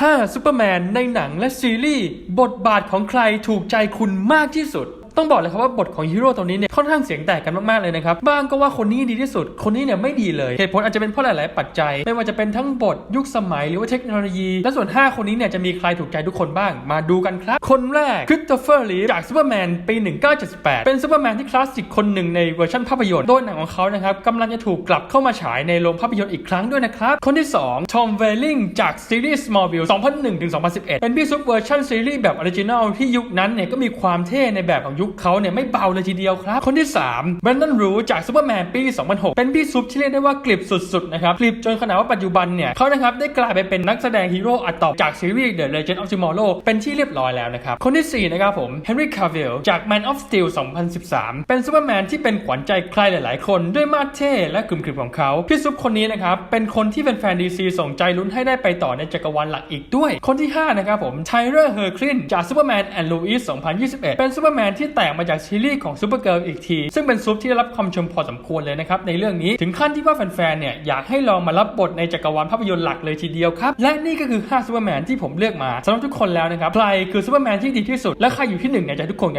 5ซูเปอร์แมนในหนังและซีรีส์ บทบาทของใครถูกใจคุณมากที่สุด ต้องบอกเลยครับว่าบทของฮีโร่ตัวนี้เนี่ยค่อนข้างเสียงแตกกันมากๆเลยนะครับบ้างก็ว่าคนนี้ดีที่สุด คนนี้เนี่ยไม่ดีเลยเหตุผลอาจจะเป็นเพราะหลาย ๆ ปัจจัย ไม่ว่าจะเป็นทั้งบทยุคสมัยหรือว่าเทคโนโลยี และส่วน 5 คนนี้เนี่ยจะมีใครถูกใจทุกคนบ้าง มาดูกันครับ คนแรกคริสโตเฟอร์ลีจากซูเปอร์แมนปี 1978 เป็นซูเปอร์แมนที่คลาสสิกคนหนึ่งในเวอร์ชันภาพยนตร์โดยหนังของเขานะครับกำลังจะถูกกลับเข้ามาฉายในโรงภาพยนตร์อีกครั้งด้วยนะครับคนที่2ทอมเวลลิงจากซีรีส์ Smallville 2001ถึง2011 เป็นพี่ซุปเวอร์ชันซีรีส์แบบออริจินัลที่ยุคนั้นเนี่ยก็มีความเท่ในแบบของยุคเขาเนี่ยไม่เบาเลยทีเดียวครับ คนที่3 b บ e น d ันรูจากซูเปอร์แมนปี 2006 เป็นพี่ซุปที่เรียกได้ว่ากลิบสุดๆนะครับกลิบจนขนาดว่าปัจจุบันเนี่ยเขานะครับได้กลายไปเป็นนักแสดงฮีโร่อัดต่อจากซีรีส์ The Legend of Tomorrow เป็นที่เรียบร้อยแล้วนะครับ คนที่4นะครับผม Henry Cavill จาก Man of Steel 2013 เป็นซูเปอร์แมนที่เป็นขวัญใจใครหลายๆ คนด้วยมาเท่และกลุ่มกริบของเขาพี่ซุปคนนี้นะครับเป็นคนที่เป็นแฟนดีซีส่งใจลุ้นให้ได้ไปต่อในจักรวาลหลักอีกด้วย คนที่5นะครับผม Tyler Herclin จาก Superman and Lois 2021 เป็นซูเปอร์แมนที่แตกมาจากซีรีส์ของซูเปอร์เกิร์ลอีกที ซึ่งเป็นซุปที่ได้รับความชมพอสมควรเลยนะครับในเรื่องนี้ถึงขั้นที่ว่าแฟนๆเนี่ยอยากให้ลองมารับบทในจักรวาลภาพยนตร์หลักเลยทีเดียวครับและนี่ก็คือ5ซูเปอร์แมนที่ผมเลือกมาสำหรับทุกคนแล้วนะครับใครคือซูเปอร์แมนที่ดีที่สุดและใครอยู่ที่หนึ่งในใจทุกคนกัน